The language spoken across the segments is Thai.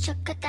ちょくて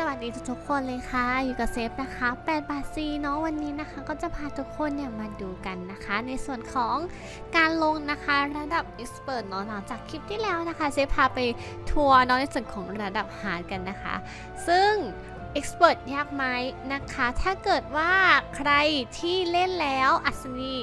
สวัสดีทุกๆคนเลยค่ะ อยู่กับเซฟนะคะ8บาทซีเนาะวันนี้นะคะ ก็จะพาทุกคนเนี่ยมาดูกันนะคะ ในส่วนของการลงนะคะระดับ Expert เนาะหลังจากคลิปที่แล้วนะคะเซฟพาไปทัวร์เนาะในส่วนของระดับฮาร์ดกันนะคะ ซึ่ง Expert ยากไหมนะคะ ถ้าเกิดว่าใครที่เล่นแล้วอัศนี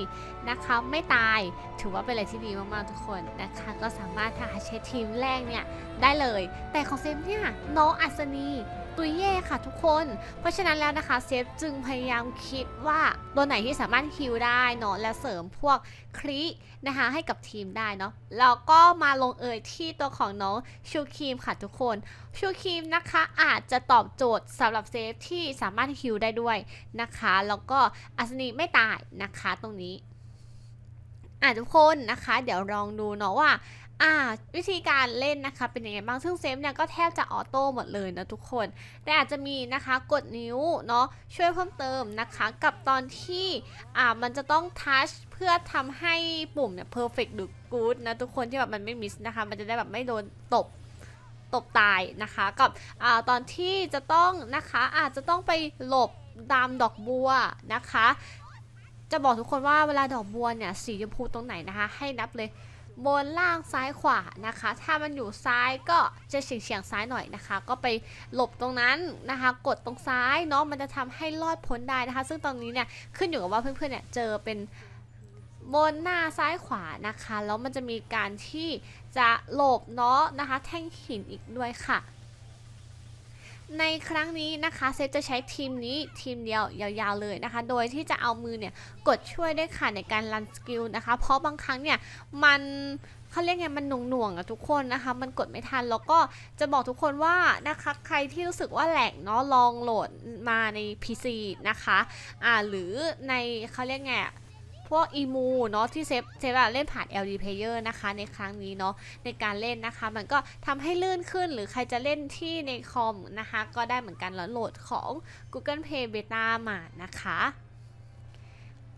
นะคะไม่ตายถือว่าเป็นอะไรที่ดีมากๆทุกคนนะคะ ก็สามารถถ้าใช้ทีมแรกเนี่ยได้เลย แต่ของเซฟเนี่ยน้องอัศนี ตุยเย่ค่ะทุกคน เพราะฉะนั้นแล้วนะคะเซฟจึงพยายามคิดว่าตัวไหนที่สามารถฮิลได้เนาะและเสริมพวกครินะคะให้กับทีมได้เนาะแล้วก็มาลงเอยที่ตัวของน้องชูครีมค่ะทุกคนชูครีมนะคะอาจจะตอบโจทย์สำหรับเซฟที่สามารถฮิลได้ด้วยนะคะแล้วก็อัศนีไม่ตายนะคะตรงนี้อะทุกคนนะคะ เดี๋ยวลองดูเนาะว่า อ่าวิธีการเล่นนะคะเป็นยังไงบ้างซึ่งเซฟเนี่ยก็แทบจะออโต้หมดเลยนะทุกคน แต่อาจจะมีนะคะกดนิ้วเนาะช่วยเพิ่มเติมนะคะกับตอนที่อ่ามันจะต้องทัชเพื่อทำให้ปุ่มเนี่ย perfect หรือ good นะทุกคนที่แบบมันไม่มิสนะคะ มันจะได้แบบไม่โดนตบตบตายนะคะกับอ่าตอนที่จะต้องนะคะอาจจะต้องไปหลบตามดอกบัวนะคะ จะบอกทุกคนว่าเวลาดอกบัวเนี่ยสีชมพูตรงไหนนะคะ ให้นับเลย บนล่างซ้ายขวานะคะ ถ้ามันอยู่ซ้ายก็จะเฉียงเฉียงซ้ายหน่อยนะคะ ก็ไปหลบตรงนั้นนะคะ กดตรงซ้ายเนาะมันจะทำให้รอดพ้นได้นะคะ ซึ่งตอนนี้เนี่ยขึ้นอยู่กับว่าเพื่อนๆเนี่ยเจอเป็นบนหน้าซ้ายขวานะคะ แล้วมันจะมีการที่จะหลบเนาะนะคะ แท่งหินอีกด้วยค่ะ ในครั้งนี้นะคะเซตจะใช้ทีมนี้ทีมเดียวยาวๆเลยนะคะ โดยที่จะเอามือเนี่ยกดช่วยได้ค่ะในการรันสกิลนะคะ เพราะบางครั้งเนี่ยมันเขาเรียกไงมันหน่วงๆอะทุกคนนะคะ มันกดไม่ทันแล้วก็จะบอกทุกคนว่านะคะใครที่รู้สึกว่าแหลกเนาะลองโหลดมาใน PC นะคะอ่าหรือในเขาเรียกไง วกอีมูเนาะที่เซฟเซฟอะเล่นผ่าน LD Player นะคะในครั้งนี้เนาะในการเล่นนะคะ มันก็ทำให้ลื่นขึ้นหรือใครจะเล่นที่ในคอมนะคะ ก็ได้เหมือนกันแล้วโหลดของ Google Play Beta มานะคะ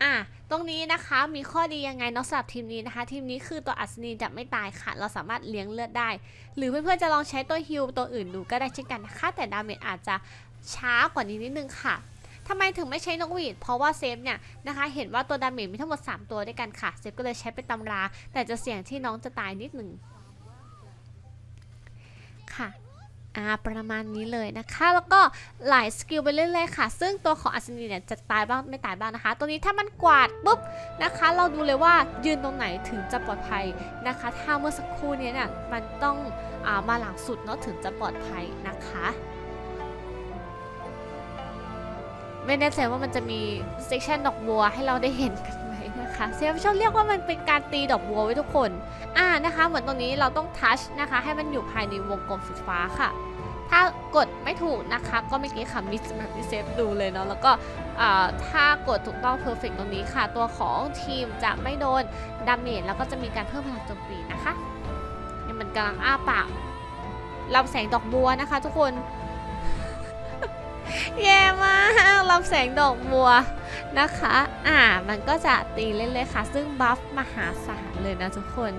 อะ ตรงนี้นะคะมีข้อดียังไงเนอกสำหรับทีมนี้นะคะ ทีมนี้คือตัวอัศนีจะไม่ตายค่ะ เราสามารถเลี้ยงเลือดได้ หรือเพื่อนๆจะลองใช้ตัวฮิลตัวอื่นดูก็ได้เช่นกันนะคะ แต่ดาเมจอาจจะช้ากว่านี้นิดนึงค่ะ ทำไมถึงไม่ใช้นกหวีด เพราะว่าเซฟเนี่ยนะคะเห็นว่าตัวดาเมจมีทั้งหมด 3 ตัวด้วยกันค่ะ เซฟก็เลยใช้เป็นตำรา แต่จะเสี่ยงที่น้องจะตายนิดหนึ่งค่ะอ่าประมาณนี้เลยนะคะ แล้วก็หลายสกิลไปเรื่อยๆค่ะ ซึ่งตัวของอัศนีเนี่ยจะตายบ้างไม่ตายบ้างนะคะ ตัวนี้ถ้ามันกวาดปุ๊บนะคะ เราดูเลยว่ายืนตรงไหนถึงจะปลอดภัยนะคะ ถ้าเมื่อสักครู่นี้เนี่ยมันต้องอามาหลังสุดเนาะถึงจะปลอดภัยนะคะ ไม่แน่ใจว่ามันจะมีเซสชันดอกบัวให้เราได้เห็นกันไหมนะคะเซฟชอบเรียกว่ามันเป็นการตีดอกบัวไว้ทุกคน อ่านะคะ เหมือนตรงนี้เราต้องทัชนะคะ ให้มันอยู่ภายในวงกลมสีฟ้าค่ะ ถ้ากดไม่ถูกนะคะ ก็เมื่อกี้ค่ะมิสแบบที่เซฟดูเลยเนาะแล้วก็ถ้ากดถูกต้องเพอร์เฟกตรงนี้ค่ะ ตัวของทีมจะไม่โดนดาเมจแล้วก็จะมีการเพิ่มพลังโจมตีนะคะนี่มันกำลังอ้าปากรับแสงดอกบัวนะคะ ทุกคน แย่มากรับแสงดอกบัวนะคะ อ่า มันก็จะตีเล่นๆค่ะ ซึ่งบัฟมหาศาลเลยนะทุกคน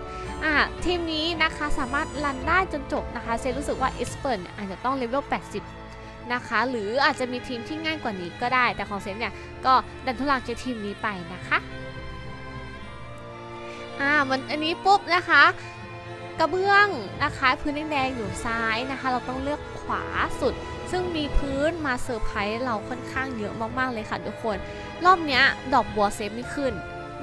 อ่า ทีมนี้นะคะสามารถรันได้จนจบนะคะ เซรู้สึกว่าเอสเปิร์เนี่ยอาจจะต้องเลเวล 80 นะคะ หรืออาจจะมีทีมที่ง่ายกว่านี้ก็ได้ แต่ของเซฟเนี่ย ก็ดันทุลังเจอทีมนี้ไปนะคะ อ่า มันอันนี้ปุ๊บนะคะกระเบื้องนะคะ พื้นแดงๆอยู่ซ้ายนะคะ เราต้องเลือกขวาสุด ซึ่งมีพื้นมาเซอร์ไพรส์เราค่อนข้างเยอะมากๆเลยค่ะทุกคน รอบเนี้ยดอกบัวเซฟไม่ขึ้น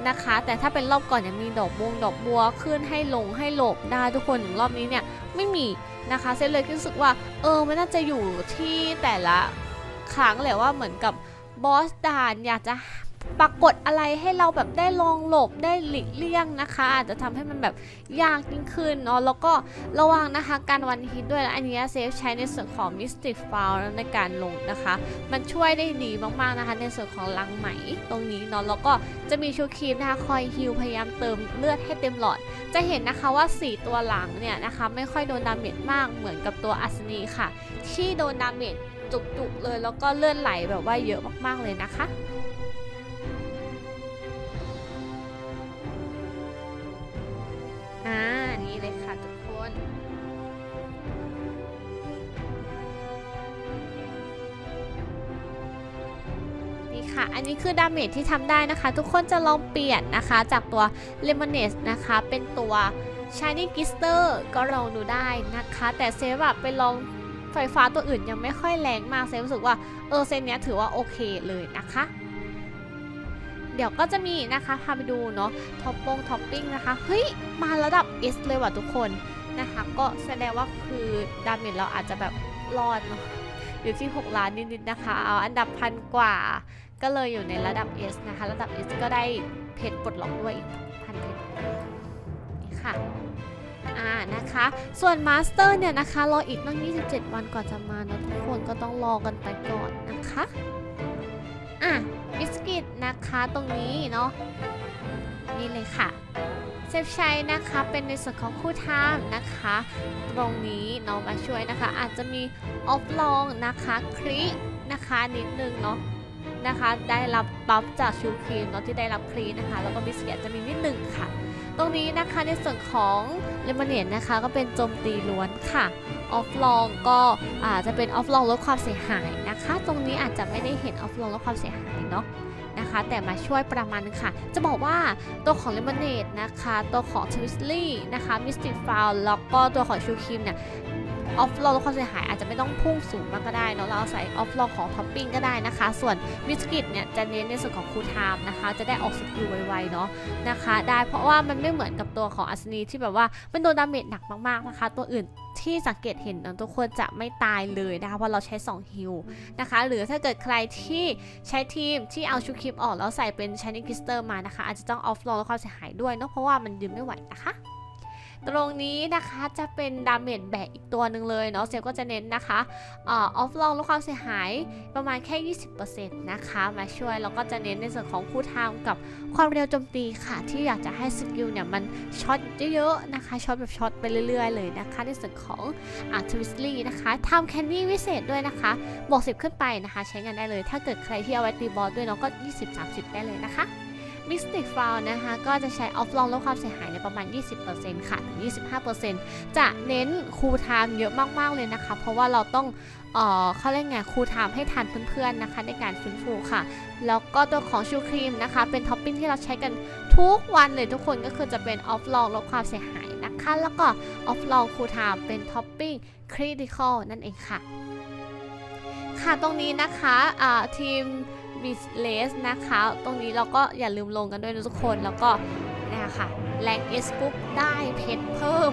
นะคะ แต่ถ้าเป็นรอบก่อนยังมีดอกบวงดอกบัวขึ้นให้ลงให้หลบได้ทุกคนรอบนี้เนี่ยไม่มีนะคะเซฟเลยรู้สึกว่าเออมันน่าจะอยู่ที่แต่ละครั้งแหละว่าเหมือนกับบอสด่านอยากจะ ปรากฏอะไรให้เราแบบได้ลองหลบได้หลีกเลี่ยงนะคะ อาจจะทำให้มันแบบยากยิ่งขึ้นเนาะแล้วก็ระวังนะคะการวันฮิตด้วยและอันนี้เซฟใช้ในส่วนของ Mystic f o u l ในการลงนะคะ มันช่วยได้ดีมากๆนะคะ ในส่วนของลังไหมตรงนี้เนาะแล้วก็จะมีชูครีมนะคะคอยฮิลพยายามเติมเลือดให้เต็มหลอด จะเห็นนะคะว่า 4 ตัวหลังเนี่ยนะคะไม่ค่อยโดนดาเมจมากเหมือนกับตัวอัศนีค่ะ ที่โดนดาเมจจุกๆเลยแล้วก็เลื่อนไหลแบบว่าเยอะมากๆเลยนะคะ น นี่ค่ะ อันนี้คือดาเมจที่ทำได้นะคะ ทุกคนจะลองเปลี่ยนนะคะ จากตัวเลมอนเนสนะคะ เป็นตัว Shiny g i s t e r ก็ลองดูได้นะคะ แต่เซฟอะไปลองไฟฟ้าตัวอื่นยังไม่ค่อยแรงมากเซฟรู้สึกว่าเออเซนเนี้ยถือว่าโอเคเลยนะคะ เดี๋ยวก็จะมีนะคะพาไปดูเนาะท็อปปงท็อปปิ้งนะคะ เฮ้ย มาระดับ S เลยว่ะทุกคน นะคะ ก็แสดงว่าคือดาเมจเราอาจจะแบบรอดเนาะอยู่ที่ 6 ล้านนิดๆนะคะ เอาอันดับพันกว่า ก็เลยอยู่ในระดับ S นะคะ ระดับ S ก็ได้เพชรปลดล็อกด้วยอีกพันเพชรนี่ค่ะอ่านะคะ ส่วนมาสเตอร์เนี่ยนะคะ รออีกตั้ง 27 วันก่อนจะมาเนะทุกคนก็ต้องรอกันไปก่อนนะคะอะบิสกิตนะคะตรงนี้เนาะนี่เลยค่ะ เซฟชัยนะคะเป็นในส่วนของคู่ทามนะคะ ตรงนี้เนาะมาช่วยนะคะ อาจจะมีออฟลองนะคะครินะคะนิดนึงเนาะนะคะได้รับบัฟจากชูครีมเนาะที่ได้รับครีนะคะ แล้วก็บิสกิตจะมีนิดนึงค่ะ ตรงนี้นะคะในส่วนของเลมอนเนตนะคะก็เป็นโจมตีล้วนค่ะออฟลองก็อาจจะเป็นออฟลองลดความเสียหายนะคะ ตรงนี้อาจจะไม่ได้เห็นออฟลองลดความเสียหายเนาะ นะคะ แต่มาช่วยประมาณนึงค่ะ จะบอกว่าตัวของเลมอนเนตนะคะ ตัวของทวิสลี่นะคะมิสติกฟาวแล้วก็ตัวของชูคิมเนี่ย ออฟลองลดความเสียหายอาจจะไม่ต้องพุ่งสูงมากก็ได้เนาะเราเอาใส่ออฟลองของท็อปปิ้งก็ได้นะคะ ส่วนบิสกิตเนี่ยจะเน้นในส่วนของคูลไทม์นะคะ จะได้ออกสกิลไวๆเนาะนะคะ ได้เพราะว่ามันไม่เหมือนกับตัวของอัศนีที่แบบว่ามันโดนดาเมจหนักมากๆนะคะ ตัวอื่นที่สังเกตเห็นนะทุกคนจะไม่ตายเลยนะคะเพราะเราใช้2ฮิลนะคะ หรือถ้าเกิดใครที่ใช้ทีมที่เอาชูคลิปออกแล้วใส่เป็นชานิกิสเตอร์มานะคะ อาจจะต้องออฟโหลดความเสียหายด้วยเนาะเพราะว่ามันยืนไม่ไหวนะคะ ตรงนี้นะคะจะเป็นดาเมจแบกอีกตัวหนึ่งเลยเนาะเซลก็จะเน้นนะคะออฟลองลดความเสียหายประมาณแค่ 20%นะคะ มาช่วยแล้วก็จะเน้นในส่วนของคู่ทางกับความเร็วโจมตีค่ะ ที่อยากจะให้สกิลเนี่ยมันช็อตเยอะๆนะคะช็อตแบบช็อตไปเรื่อยๆเลยนะคะ ในส่วนของอาร์ทวิสลี่นะคะทำแคนดี้วิเศษด้วยนะคะบวก10 ขึ้นไปนะคะ ใช้งานได้เลย ถ้าเกิดใครที่เอาไว้ตีบอสด้วยเนาะก็ 20-30 ได้เลยนะคะ Mystic f o u l นะคะก็จะใช้ออฟลองลดความเสียหายในประมาณ 20%ค่ะ ถึง 25%จะเน้นคูลไทม์เยอะมาก ๆ เลยนะคะ เพราะว่าเราต้องเอ่อเขาเรียกไงคูลไทม์ให้ทันเพื่อนๆนะคะในการฟื้นฟูค่ะ แล้วก็ตัวของชูครีมนะคะ เป็นท็อปปิ้งที่เราใช้กันทุกวันเลยทุกคนก็คือจะเป็นออฟลองลดความเสียหายนะคะ แล้วก็ออฟลองคูลไทม์เป็นท็อปปิ้งคริติคอลนั่นเองค่ะ ค่ะตรงนี้นะคะทีม บิสเลสนะคะ ตรงนี้เราก็อย่าลืมลงกันด้วยนะทุกคนแล้วก็เนะคะค่ะแรงเอสปุ๊บได้เพชรเพิ่ม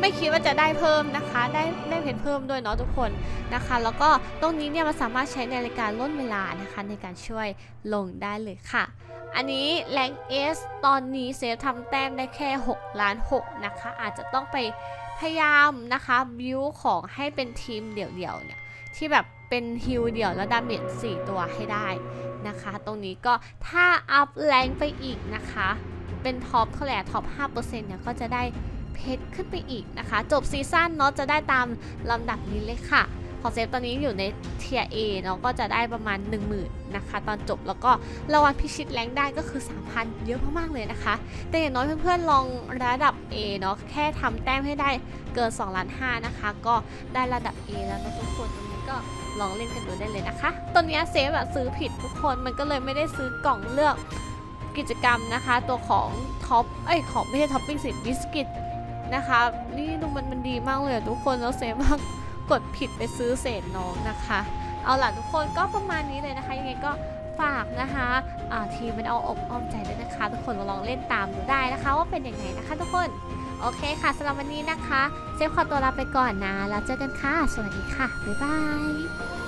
ไม่คิดว่าจะได้เพิ่มนะคะ ได้ได้เพชรเพิ่มด้วยเนาะทุกคนนะคะ แล้วก็ตรงนี้เนี่ยมันสามารถใช้ในรายการล่นเวลานะคะในการช่วยลงได้เลยค่ะ อันนี้แรงเอสตอนนี้เซฟทำแต้มได้แค่6ล้าน6นะคะ อาจจะต้องไปพยายามนะคะบิวของให้เป็นทีมเดี่ยวๆเนี่ย ที่แบบเป็นฮิลเดี่ยวแล้วดาเมจ4ตัวให้ได้นะคะ ตรงนี้ก็ถ้าอัพแรงไปอีกนะคะ เป็นท็อปเท่าไหร่ท็อป5%เนี่ยก็จะได้เพชรขึ้นไปอีกนะคะ จบซีซั่นเนาะจะได้ตามลำดับนี้เลยค่ะของเซฟตอนนี้อยู่ในเทียเอเนาะก็จะได้ประมาณ 10,000นะคะ ตอนจบแล้วก็รางวัลพิชิตแรงได้ก็คือ 3,000 เยอะมากๆเลยนะคะ แต่อย่างน้อยเพื่อนๆลองระดับ A เนาะแค่ทำแต้มให้ได้เกิน2ล้าน5นะคะ ก็ได้ระดับ A แล้วนะทุกคนตรงนี้ ก็ลองเล่นกันดูได้เลยนะคะ ตอนนี้เซฟอะซื้อผิดทุกคนมันก็เลยไม่ได้ซื้อกล่องเลือกกิจกรรมนะคะ ตัวของท็อปเอ้ยของไม่ใช่ท็อปปิ้งสิบิสกิตนะคะนี่ดูมันมันดีมากเลยทุกคนแล้วเซฟมากกดผิดไปซื้อเศษน้องนะคะ เอาล่ะทุกคนก็ประมาณนี้เลยนะคะ ยังไงก็ฝากนะคะทีมมันเอาอกอ้อมใจด้วยนะคะ ทุกคนมาลองเล่นตามดูได้นะคะ ว่าเป็นยังไงนะคะ ทุกคน โอเคค่ะสำหรับวันนี้นะคะ เซฟขอตัวลาไปก่อนนะ แล้วเจอกันค่ะ สวัสดีค่ะ บ๊ายบาย